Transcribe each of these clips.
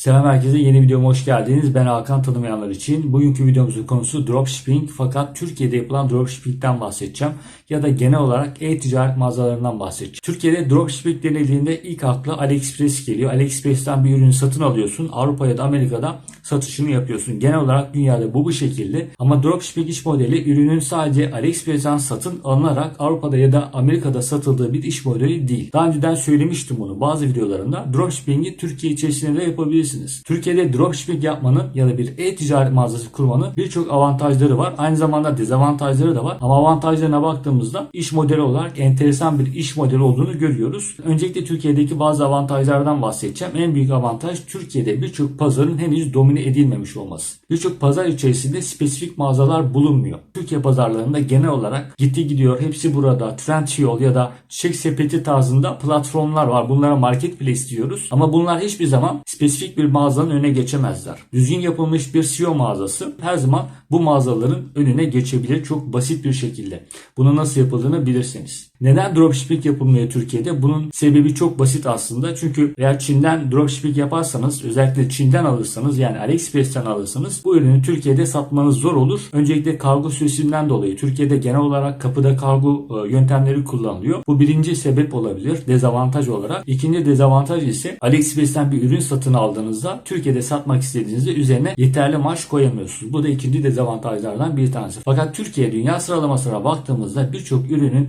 Selam herkese yeni videoma hoş geldiniz. Ben Hakan tanımayanlar için. Bugünkü videomuzun konusu dropshipping fakat Türkiye'de yapılan dropshipping'den bahsedeceğim. Ya da genel olarak e-ticaret mağazalarından bahsedeceğim. Türkiye'de dropshipping denildiğinde ilk akla AliExpress geliyor. AliExpress'ten bir ürünü satın alıyorsun. Avrupa ya da Amerika'da satışını yapıyorsun. Genel olarak dünyada bu bu şekilde. Ama dropshipping iş modeli ürünün sadece AliExpress'ten satın alınarak Avrupa'da ya da Amerika'da satıldığı bir iş modeli değil. Daha önceden söylemiştim bunu bazı videolarımda. Dropshipping'i Türkiye içerisinde de yapabilirsiniz. Türkiye'de dropshipping yapmanın ya da bir e-ticaret mağazası kurmanın birçok avantajları var. Aynı zamanda dezavantajları da var. Ama avantajlarına baktığımızda iş modeli olarak enteresan bir iş modeli olduğunu görüyoruz. Öncelikle Türkiye'deki bazı avantajlardan bahsedeceğim. En büyük avantaj Türkiye'de birçok pazarın henüz domine edilmemiş olması. Birçok pazar içerisinde spesifik mağazalar bulunmuyor. Türkiye pazarlarında genel olarak gitti gidiyor hepsi burada Trendyol ya da Çiçek Sepeti tarzında platformlar var. Bunlara marketplace diyoruz. Ama bunlar hiçbir zaman spesifik bir mağazanın önüne geçemezler. Düzgün yapılmış bir SEO mağazası her zaman bu mağazaların önüne geçebilir çok basit bir şekilde. Bunu nasıl yapıldığını bilirseniz. Neden dropshipping yapılmıyor Türkiye'de? Bunun sebebi çok basit aslında. Çünkü eğer Çin'den dropshipping yaparsanız özellikle Çin'den alırsanız yani AliExpress'ten alırsanız bu ürünü Türkiye'de satmanız zor olur. Öncelikle kargo süresinden dolayı Türkiye'de genel olarak kapıda kargo e, yöntemleri kullanılıyor. Bu birinci sebep olabilir dezavantaj olarak. İkinci dezavantaj ise AliExpress'ten bir ürün satın aldığınızda Türkiye'de satmak istediğinizde üzerine yeterli marj koyamıyorsunuz. Bu da ikinci dezavantajlardan bir tanesi. Fakat Türkiye dünya sıralamasına baktığımızda birçok ürünün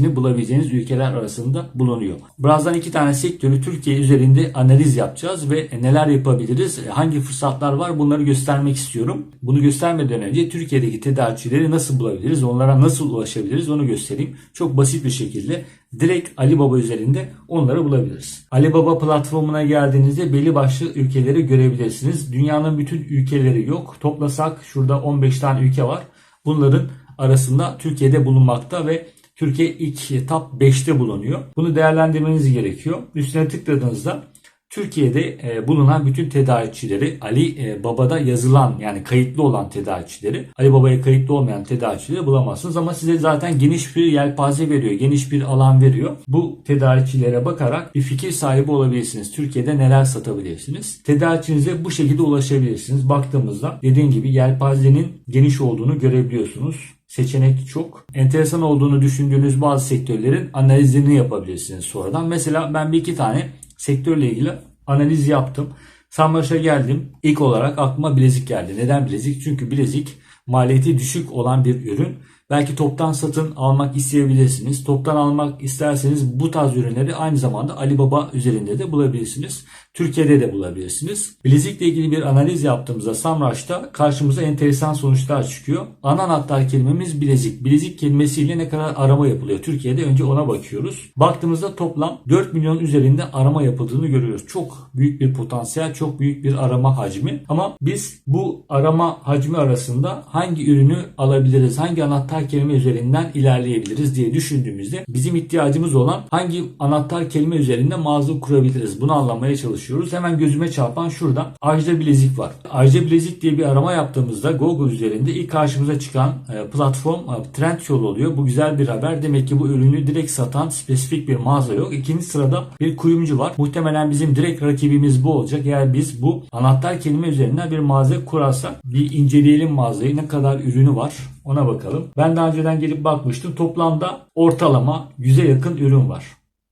tedarikçisini bulabileceğiniz ülkeler arasında bulunuyor. Birazdan iki tane sektörü Türkiye üzerinde analiz yapacağız ve neler yapabiliriz, hangi fırsatlar var bunları göstermek istiyorum. Bunu göstermeden önce Türkiye'deki tedarikçileri nasıl bulabiliriz, onlara nasıl ulaşabiliriz onu göstereyim. Çok basit bir şekilde direkt Alibaba üzerinde onları bulabiliriz. Alibaba platformuna geldiğinizde belli başlı ülkeleri görebilirsiniz. Dünyanın bütün ülkeleri yok. Toplasak şurada 15 tane ülke var. Bunların arasında Türkiye'de bulunmakta ve Türkiye ilk top 5'te bulunuyor. Bunu değerlendirmeniz gerekiyor. Üstüne tıkladığınızda Türkiye'de e, bulunan bütün tedarikçileri Ali e, Baba'da yazılan yani kayıtlı olan tedarikçileri Ali Baba'ya kayıtlı olmayan tedarikçileri bulamazsınız ama size zaten geniş bir yelpaze veriyor. Geniş bir alan veriyor. Bu tedarikçilere bakarak bir fikir sahibi olabilirsiniz. Türkiye'de neler satabilirsiniz? Tedarikçinize bu şekilde ulaşabilirsiniz. Baktığımızda dediğim gibi yelpazenin geniş olduğunu görebiliyorsunuz seçenek çok. Enteresan olduğunu düşündüğünüz bazı sektörlerin analizini yapabilirsiniz sonradan. Mesela ben bir iki tane sektörle ilgili analiz yaptım. Sambaş'a geldim. İlk olarak aklıma bilezik geldi. Neden bilezik? Çünkü bilezik maliyeti düşük olan bir ürün. Belki toptan satın almak isteyebilirsiniz. Toptan almak isterseniz bu tarz ürünleri aynı zamanda Alibaba üzerinde de bulabilirsiniz. Türkiye'de de bulabilirsiniz. Bilezikle ilgili bir analiz yaptığımızda Samraş'ta karşımıza enteresan sonuçlar çıkıyor. Ana anahtar kelimemiz bilezik. Bilezik kelimesiyle ne kadar arama yapılıyor? Türkiye'de önce ona bakıyoruz. Baktığımızda toplam 4 milyon üzerinde arama yapıldığını görüyoruz. Çok büyük bir potansiyel, çok büyük bir arama hacmi. Ama biz bu arama hacmi arasında hangi ürünü alabiliriz? Hangi anahtar kelime üzerinden ilerleyebiliriz diye düşündüğümüzde bizim ihtiyacımız olan hangi anahtar kelime üzerinde mağaza kurabiliriz? Bunu anlamaya çalışıyoruz çalışıyoruz. Hemen gözüme çarpan şurada Ajda Bilezik var. Ajda Bilezik diye bir arama yaptığımızda Google üzerinde ilk karşımıza çıkan e, platform e, Trendyol oluyor. Bu güzel bir haber. Demek ki bu ürünü direkt satan spesifik bir mağaza yok. İkinci sırada bir kuyumcu var. Muhtemelen bizim direkt rakibimiz bu olacak. Eğer biz bu anahtar kelime üzerinden bir mağaza kurarsak bir inceleyelim mağazayı. Ne kadar ürünü var ona bakalım. Ben daha önceden gelip bakmıştım. Toplamda ortalama 100'e yakın ürün var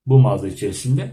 bu mağaza içerisinde.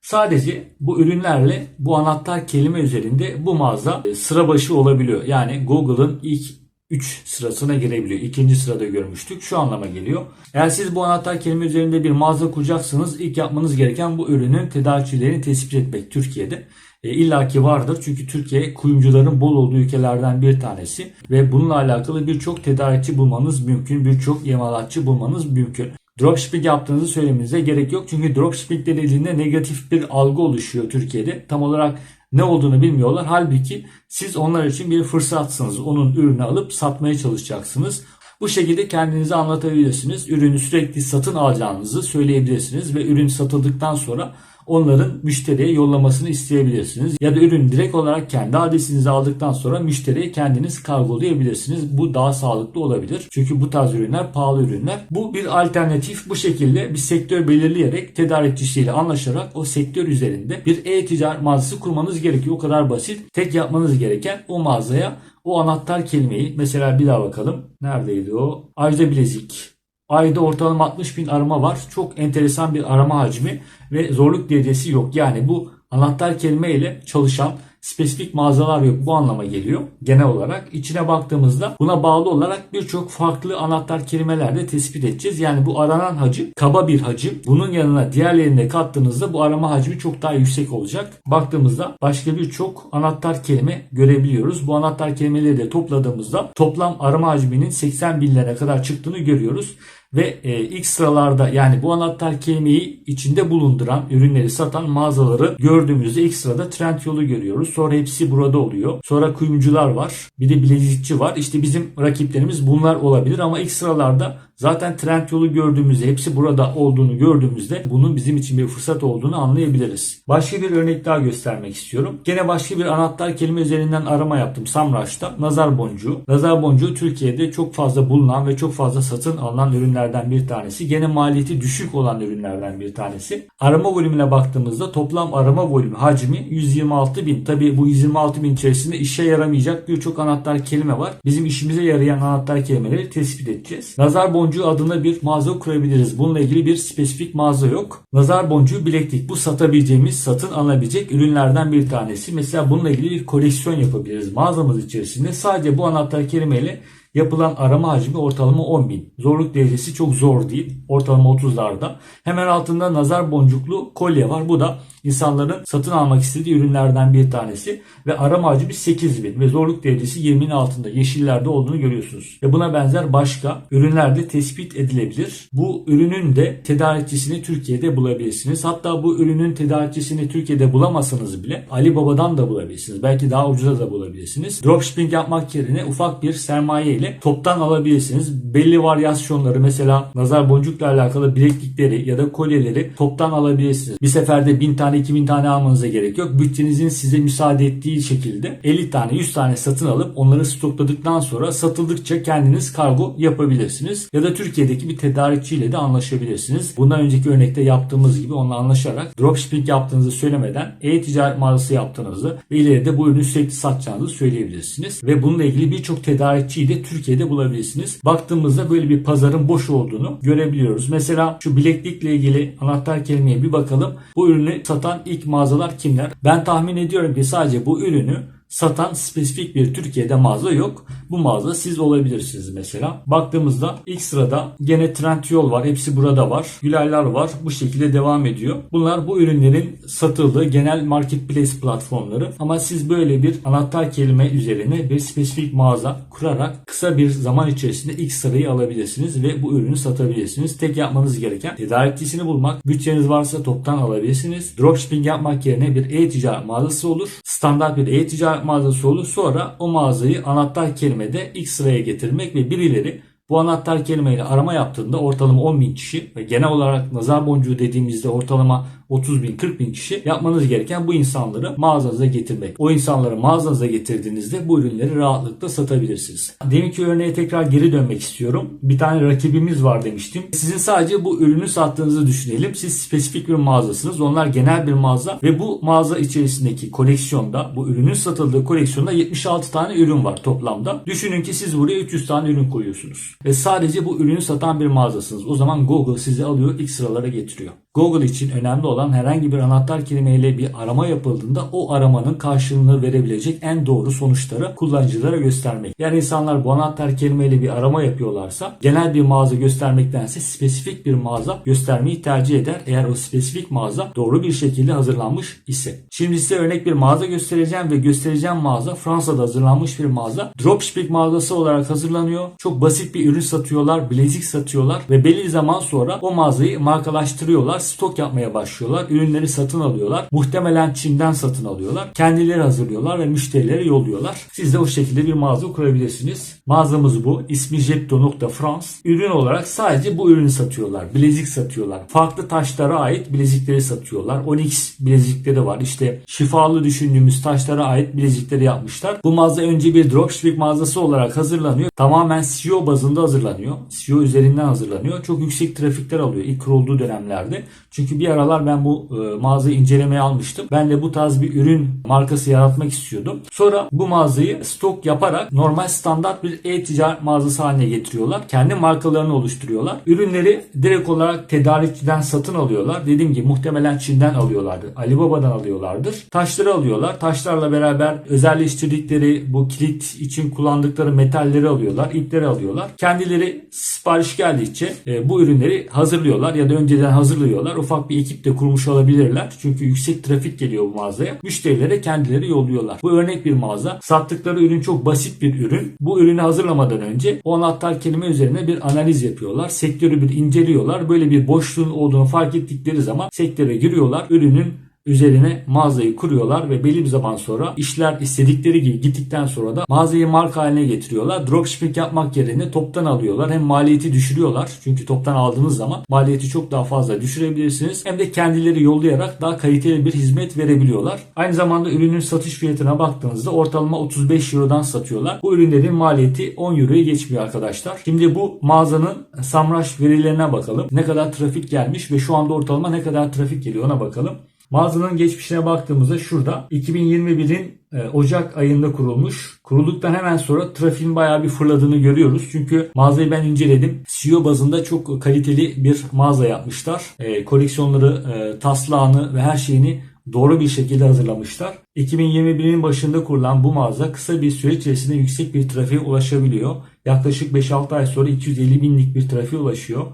Sadece bu ürünlerle bu anahtar kelime üzerinde bu mağaza e, sıra başı olabiliyor. Yani Google'ın ilk 3 sırasına girebiliyor. İkinci sırada görmüştük. Şu anlama geliyor. Eğer siz bu anahtar kelime üzerinde bir mağaza kuracaksınız ilk yapmanız gereken bu ürünün tedarikçilerini tespit etmek Türkiye'de. E, İlla ki vardır çünkü Türkiye kuyumcuların bol olduğu ülkelerden bir tanesi ve bununla alakalı birçok tedarikçi bulmanız mümkün, birçok imalatçı bulmanız mümkün. Dropshipping yaptığınızı söylemenize gerek yok. Çünkü dropshipping denildiğinde negatif bir algı oluşuyor Türkiye'de. Tam olarak ne olduğunu bilmiyorlar. Halbuki siz onlar için bir fırsatsınız. Onun ürünü alıp satmaya çalışacaksınız. Bu şekilde kendinizi anlatabilirsiniz. Ürünü sürekli satın alacağınızı söyleyebilirsiniz ve ürün satıldıktan sonra onların müşteriye yollamasını isteyebilirsiniz. Ya da ürün direkt olarak kendi adresinize aldıktan sonra müşteriye kendiniz kargolayabilirsiniz. Bu daha sağlıklı olabilir. Çünkü bu tarz ürünler pahalı ürünler. Bu bir alternatif. Bu şekilde bir sektör belirleyerek tedarikçisiyle anlaşarak o sektör üzerinde bir e-ticaret mağazası kurmanız gerekiyor. O kadar basit. Tek yapmanız gereken o mağazaya o anahtar kelimeyi mesela bir daha bakalım. Neredeydi o? Ajda Bilezik. Ayda ortalama 60 bin arama var. Çok enteresan bir arama hacmi ve zorluk derecesi yok. Yani bu anahtar kelime ile çalışan spesifik mağazalar yok. Bu anlama geliyor genel olarak. İçine baktığımızda buna bağlı olarak birçok farklı anahtar kelimeler de tespit edeceğiz. Yani bu aranan hacim kaba bir hacim. Bunun yanına diğerlerini de kattığınızda bu arama hacmi çok daha yüksek olacak. Baktığımızda başka birçok anahtar kelime görebiliyoruz. Bu anahtar kelimeleri de topladığımızda toplam arama hacminin 80 binlere kadar çıktığını görüyoruz ve e, ilk sıralarda yani bu anahtar kelimeyi içinde bulunduran ürünleri satan mağazaları gördüğümüzde ilk sırada Trendyol'u görüyoruz. Sonra hepsi burada oluyor. Sonra kuyumcular var. Bir de bilezikçi var. İşte bizim rakiplerimiz bunlar olabilir ama ilk sıralarda Zaten Trendyol'u gördüğümüzde, hepsi burada olduğunu gördüğümüzde bunun bizim için bir fırsat olduğunu anlayabiliriz. Başka bir örnek daha göstermek istiyorum. Gene başka bir anahtar kelime üzerinden arama yaptım Samraş'ta. Nazar boncuğu. Nazar boncuğu Türkiye'de çok fazla bulunan ve çok fazla satın alınan ürünlerden bir tanesi. Gene maliyeti düşük olan ürünlerden bir tanesi. Arama volümüne baktığımızda toplam arama volümü hacmi 126 bin. Tabi bu 126 bin içerisinde işe yaramayacak birçok anahtar kelime var. Bizim işimize yarayan anahtar kelimeleri tespit edeceğiz. Nazar boncuğu boncuğu adına bir mağaza kurabiliriz. Bununla ilgili bir spesifik mağaza yok. Nazar boncuğu bileklik. Bu satabileceğimiz, satın alınabilecek ürünlerden bir tanesi. Mesela bununla ilgili bir koleksiyon yapabiliriz. Mağazamız içerisinde sadece bu anahtar kelimeyle Yapılan arama hacmi ortalama 10 bin. Zorluk derecesi çok zor değil. Ortalama 30'larda. Hemen altında nazar boncuklu kolye var. Bu da insanların satın almak istediği ürünlerden bir tanesi. Ve arama hacmi 8 bin. Ve zorluk derecesi 20'nin altında. Yeşillerde olduğunu görüyorsunuz. Ve buna benzer başka ürünler de tespit edilebilir. Bu ürünün de tedarikçisini Türkiye'de bulabilirsiniz. Hatta bu ürünün tedarikçisini Türkiye'de bulamasanız bile Ali Baba'dan da bulabilirsiniz. Belki daha ucuza da bulabilirsiniz. Dropshipping yapmak yerine ufak bir sermaye ile toptan alabilirsiniz. Belli varyasyonları mesela nazar boncukla alakalı bileklikleri ya da kolyeleri toptan alabilirsiniz. Bir seferde 1000 tane 2000 tane almanıza gerek yok. Bütçenizin size müsaade ettiği şekilde 50 tane 100 tane satın alıp onları stokladıktan sonra satıldıkça kendiniz kargo yapabilirsiniz. Ya da Türkiye'deki bir tedarikçiyle de anlaşabilirsiniz. Bundan önceki örnekte yaptığımız gibi onunla anlaşarak dropshipping yaptığınızı söylemeden e-ticaret mağazası yaptığınızı ve ileride bu ürünü sürekli satacağınızı söyleyebilirsiniz. Ve bununla ilgili birçok tedarikçiyi de Türkiye'de bulabilirsiniz. Baktığımızda böyle bir pazarın boş olduğunu görebiliyoruz. Mesela şu bileklikle ilgili anahtar kelimeye bir bakalım. Bu ürünü satan ilk mağazalar kimler? Ben tahmin ediyorum ki sadece bu ürünü satan spesifik bir Türkiye'de mağaza yok. Bu mağaza siz olabilirsiniz mesela. Baktığımızda ilk sırada gene Trendyol var. Hepsi burada var. Gülerler var. Bu şekilde devam ediyor. Bunlar bu ürünlerin satıldığı genel marketplace platformları. Ama siz böyle bir anahtar kelime üzerine bir spesifik mağaza kurarak kısa bir zaman içerisinde ilk sırayı alabilirsiniz ve bu ürünü satabilirsiniz. Tek yapmanız gereken tedarikçisini bulmak. Bütçeniz varsa toptan alabilirsiniz. Dropshipping yapmak yerine bir e-ticaret mağazası olur. Standart bir e-ticaret mağazası olur. Sonra o mağazayı anahtar kelimede ilk sıraya getirmek ve birileri bu anahtar kelimeyle arama yaptığında ortalama 10 bin kişi ve genel olarak nazar boncuğu dediğimizde ortalama 30 bin 40 bin kişi yapmanız gereken bu insanları mağazanıza getirmek. O insanları mağazanıza getirdiğinizde bu ürünleri rahatlıkla satabilirsiniz. Deminki örneğe tekrar geri dönmek istiyorum. Bir tane rakibimiz var demiştim. Sizin sadece bu ürünü sattığınızı düşünelim. Siz spesifik bir mağazasınız. Onlar genel bir mağaza ve bu mağaza içerisindeki koleksiyonda bu ürünün satıldığı koleksiyonda 76 tane ürün var toplamda. Düşünün ki siz buraya 300 tane ürün koyuyorsunuz. Ve sadece bu ürünü satan bir mağazasınız. O zaman Google sizi alıyor ilk sıralara getiriyor. Google için önemli olan herhangi bir anahtar kelimeyle bir arama yapıldığında o aramanın karşılığını verebilecek en doğru sonuçları kullanıcılara göstermek. Yani insanlar bu anahtar kelimeyle bir arama yapıyorlarsa genel bir mağaza göstermektense spesifik bir mağaza göstermeyi tercih eder eğer o spesifik mağaza doğru bir şekilde hazırlanmış ise. Şimdi size örnek bir mağaza göstereceğim ve göstereceğim mağaza Fransa'da hazırlanmış bir mağaza. Dropshipping mağazası olarak hazırlanıyor. Çok basit bir ürün satıyorlar, bilezik satıyorlar ve belli zaman sonra o mağazayı markalaştırıyorlar stok yapmaya başlıyorlar. Ürünleri satın alıyorlar. Muhtemelen Çin'den satın alıyorlar. Kendileri hazırlıyorlar ve müşterilere yolluyorlar. Siz de o şekilde bir mağaza kurabilirsiniz. Mağazamız bu. İsmi Jetto.France. Ürün olarak sadece bu ürünü satıyorlar. Bilezik satıyorlar. Farklı taşlara ait bilezikleri satıyorlar. Onyx bilezikleri var. İşte şifalı düşündüğümüz taşlara ait bilezikleri yapmışlar. Bu mağaza önce bir dropshipping mağazası olarak hazırlanıyor. Tamamen SEO bazında hazırlanıyor. SEO üzerinden hazırlanıyor. Çok yüksek trafikler alıyor ilk kurulduğu dönemlerde. Çünkü bir aralar ben bu e, mağazayı incelemeye almıştım. Ben de bu tarz bir ürün markası yaratmak istiyordum. Sonra bu mağazayı stok yaparak normal standart bir e-ticaret mağazası haline getiriyorlar. Kendi markalarını oluşturuyorlar. Ürünleri direkt olarak tedarikçiden satın alıyorlar. Dediğim gibi muhtemelen Çin'den alıyorlardır. Alibaba'dan alıyorlardır. Taşları alıyorlar. Taşlarla beraber özelleştirdikleri bu kilit için kullandıkları metalleri alıyorlar. ipleri alıyorlar. Kendileri sipariş geldikçe e, bu ürünleri hazırlıyorlar ya da önceden hazırlıyorlar. Ufak bir ekip de kurmuş olabilirler. Çünkü yüksek trafik geliyor bu mağazaya. Müşterilere kendileri yolluyorlar. Bu örnek bir mağaza. Sattıkları ürün çok basit bir ürün. Bu ürünü hazırlamadan önce o anahtar kelime üzerine bir analiz yapıyorlar. Sektörü bir inceliyorlar. Böyle bir boşluğun olduğunu fark ettikleri zaman sektöre giriyorlar. Ürünün üzerine mağazayı kuruyorlar ve belli bir zaman sonra işler istedikleri gibi gittikten sonra da mağazayı marka haline getiriyorlar. Dropshipping yapmak yerine toptan alıyorlar. Hem maliyeti düşürüyorlar. Çünkü toptan aldığınız zaman maliyeti çok daha fazla düşürebilirsiniz. Hem de kendileri yollayarak daha kaliteli bir hizmet verebiliyorlar. Aynı zamanda ürünün satış fiyatına baktığınızda ortalama 35 Euro'dan satıyorlar. Bu ürünlerin maliyeti 10 Euro'ya geçmiyor arkadaşlar. Şimdi bu mağazanın Samrush verilerine bakalım. Ne kadar trafik gelmiş ve şu anda ortalama ne kadar trafik geliyor ona bakalım. Mağazanın geçmişine baktığımızda şurada 2021'in e, Ocak ayında kurulmuş. Kurulduktan hemen sonra trafiğin bayağı bir fırladığını görüyoruz. Çünkü mağazayı ben inceledim. SEO bazında çok kaliteli bir mağaza yapmışlar. E, koleksiyonları, e, taslağını ve her şeyini doğru bir şekilde hazırlamışlar. 2021'in başında kurulan bu mağaza kısa bir süre içerisinde yüksek bir trafiğe ulaşabiliyor. Yaklaşık 5-6 ay sonra 250 binlik bir trafiğe ulaşıyor.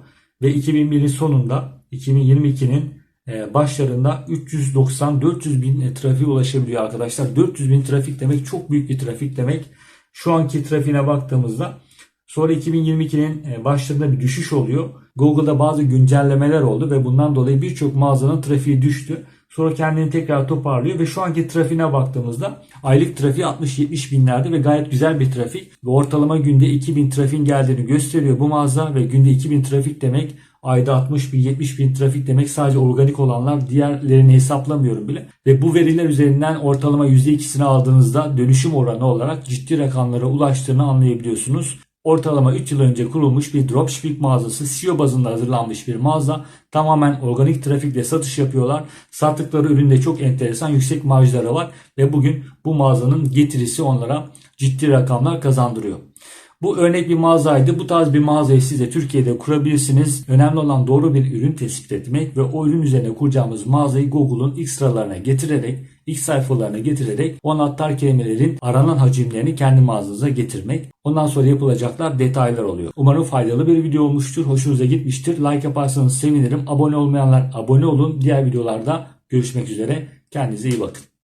Ve 2001'in sonunda 2022'nin e, başlarında 390-400 bin e, trafiğe ulaşabiliyor arkadaşlar. 400 bin trafik demek çok büyük bir trafik demek. Şu anki trafiğine baktığımızda sonra 2022'nin e, başlarında bir düşüş oluyor. Google'da bazı güncellemeler oldu ve bundan dolayı birçok mağazanın trafiği düştü. Sonra kendini tekrar toparlıyor ve şu anki trafiğine baktığımızda aylık trafiği 60-70 binlerde ve gayet güzel bir trafik. Ve ortalama günde 2000 trafiğin geldiğini gösteriyor bu mağaza ve günde 2000 trafik demek ayda 60 bin 70 bin trafik demek sadece organik olanlar diğerlerini hesaplamıyorum bile. Ve bu veriler üzerinden ortalama %2'sini aldığınızda dönüşüm oranı olarak ciddi rakamlara ulaştığını anlayabiliyorsunuz. Ortalama 3 yıl önce kurulmuş bir dropshipping mağazası SEO bazında hazırlanmış bir mağaza. Tamamen organik trafikle satış yapıyorlar. Sattıkları üründe çok enteresan yüksek marjları var ve bugün bu mağazanın getirisi onlara ciddi rakamlar kazandırıyor. Bu örnek bir mağazaydı. Bu tarz bir mağazayı siz de Türkiye'de kurabilirsiniz. Önemli olan doğru bir ürün tespit etmek ve o ürün üzerine kuracağımız mağazayı Google'un ilk sıralarına getirerek, ilk sayfalarına getirerek o anahtar kelimelerin aranan hacimlerini kendi mağazanıza getirmek. Ondan sonra yapılacaklar detaylar oluyor. Umarım faydalı bir video olmuştur. Hoşunuza gitmiştir. Like yaparsanız sevinirim. Abone olmayanlar abone olun. Diğer videolarda görüşmek üzere. Kendinize iyi bakın.